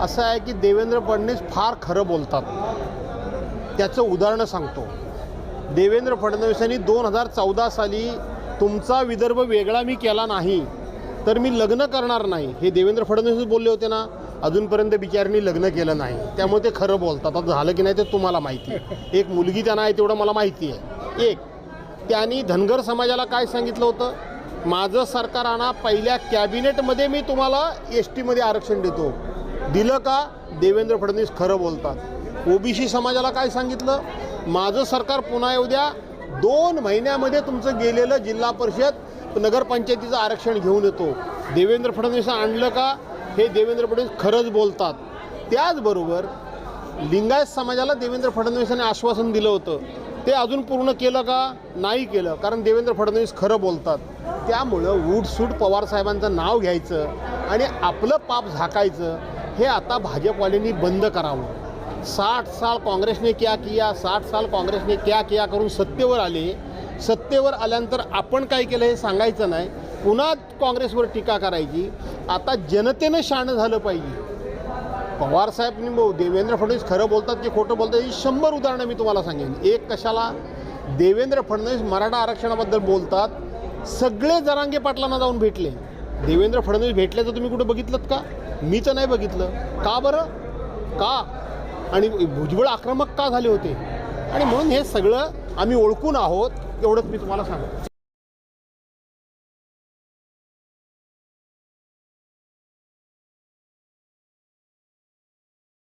असं आहे की देवेंद्र फडणवीस फार खरं बोलतात. त्याचं उदाहरणं सांगतो. देवेंद्र फडणवीसांनी दोन हजार चौदा साली तुमचा विदर्भ वेगळा मी केला नाही तर मी लग्न करणार नाही हे देवेंद्र फडणवीस बोलले होते ना. अजूनपर्यंत बिचाऱ्यांनी लग्न केलं नाही. त्यामुळे ते खरं बोलतात. आता झालं की नाही ते तुम्हाला माहिती आहे. एक मुलगी त्यांना आहे तेवढं मला माहिती आहे. एक त्यांनी धनगर समाजाला काय सांगितलं होतं? माझं सरकार आणा पहिल्या कॅबिनेटमध्ये मी तुम्हाला एस टीमध्ये आरक्षण देतो. दिलं का? देवेंद्र फडणवीस खरं बोलतात. ओबीसी समाजाला काय सांगितलं? माझं सरकार पुन्हा येऊ द्या. दोन महिन्यामध्ये तुमचं गेलेलं जिल्हा परिषद नगरपंचायतीचं आरक्षण घेऊन येतो. देवेंद्र फडणवीस आणलं का? हे देवेंद्र फडणवीस खरंच बोलतात. त्याचबरोबर लिंगायत समाजाला देवेंद्र फडणवीसांनी आश्वासन दिलं होतं. ते अजून पूर्ण केलं का? नाही केलं कारण देवेंद्र फडणवीस खरं बोलतात. त्यामुळं उठसूट पवारसाहेबांचं नाव घ्यायचं आणि आपलं पाप झाकायचं. हे आता भाजपवाल्यांनी बंद करावं. साठ साल काँग्रेसने क्या किया साठ साल काँग्रेसने क्या किया करून सत्तेवर आले. सत्तेवर आल्यानंतर आपण काय केलं हे सांगायचं नाही. पुन्हा काँग्रेसवर टीका करायची. आता जनतेनं शाणं झालं पाहिजे. पवारसाहेबनी भाऊ देवेंद्र फडणवीस खरं बोलतात की खोटं बोलतात ही शंभर उदाहरणं मी तुम्हाला सांगेन. एक कशाला? देवेंद्र फडणवीस मराठा आरक्षणाबद्दल बोलतात. सगळे जरांगे पाटलांना जाऊन भेटले. देवेंद्र फडणवीस भेटल्याचं तुम्ही कुठं बघितलं का? मी तर नाही बघितलं. का बरं? का? आणि भुजबळ आक्रमक का झाले होते? आणि म्हणून हे सगळं आम्ही ओळखून आहोत एवढंच मी तुम्हाला सांगतो.